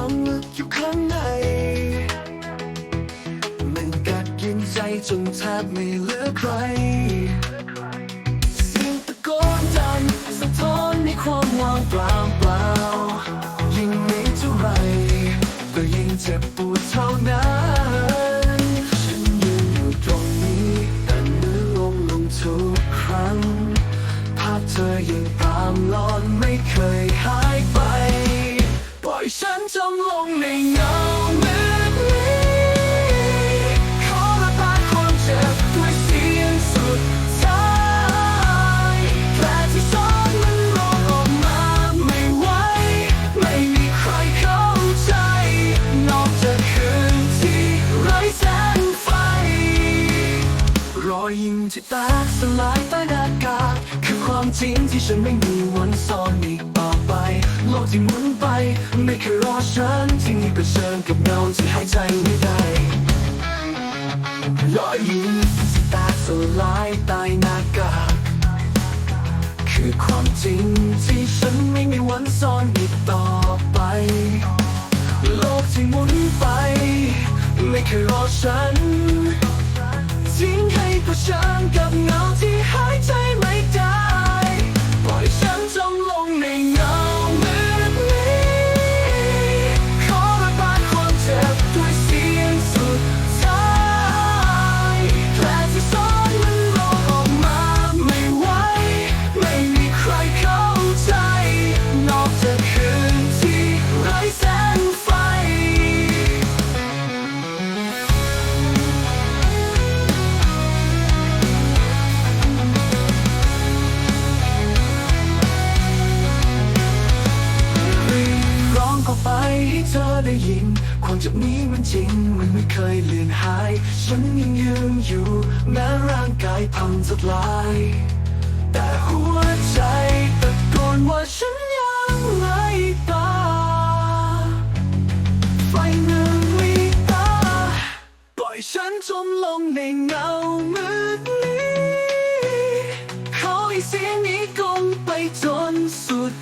ังลึกอยู่ข้างใน มันกัดกินใจจนแทบไม่เหลือใคร เสียงตะโกนดังสะท้อนในความว่างเปล่าเปล่า ยิ่งไม่เท่าไรก็ยิ่งเจ็บปวดเท่านั้น ฉันยืนอยู่ตรงนี้แต่เนื้อลงลงทุกครั้ง ภาพเธอยังตามหลอนไม่เคยหาย อยฉันจมลงในเงามืดนี้ขอระบายความเจ็บด้วยเสียงสุดท้ายแผลที่ซ่อนมันร้องออกมาไม่ไหวไม่มีใครเข้าใจ นอกจากคืนที่ไร้แสงไฟ รอยยิ้มที่แตกสลายใต้อากาศคือความจริงที่ฉันไม่มีวันซ่อนอีกไป โลกที่หมุนไป ไม่เคยรอฉัน ที่นี่เผชิญกับเงาที่หายใจไม่ได้รอยยิ้มที่แตกสลายใต้หน้ากากคือความจริงที่ฉันไม่มีวันซ่อนอีกต่อไป โลกที่หมุนไป ไม่เคยรอฉันทิ้งให้เผชิญกับเงาที่ รือยิงความเจ็บนี้มันจริง มันไม่เคยเลือนหาย ฉันยังยืนอยู่แม้ร่างกายพังสลาย แต่หัวใจตะโกนว่าฉันยังไหลตาไฟหนึ่งวิตา ปล่อยฉันจมลงในเงามืดนี้เขาอีเสียงนี้กลงไปจนสุด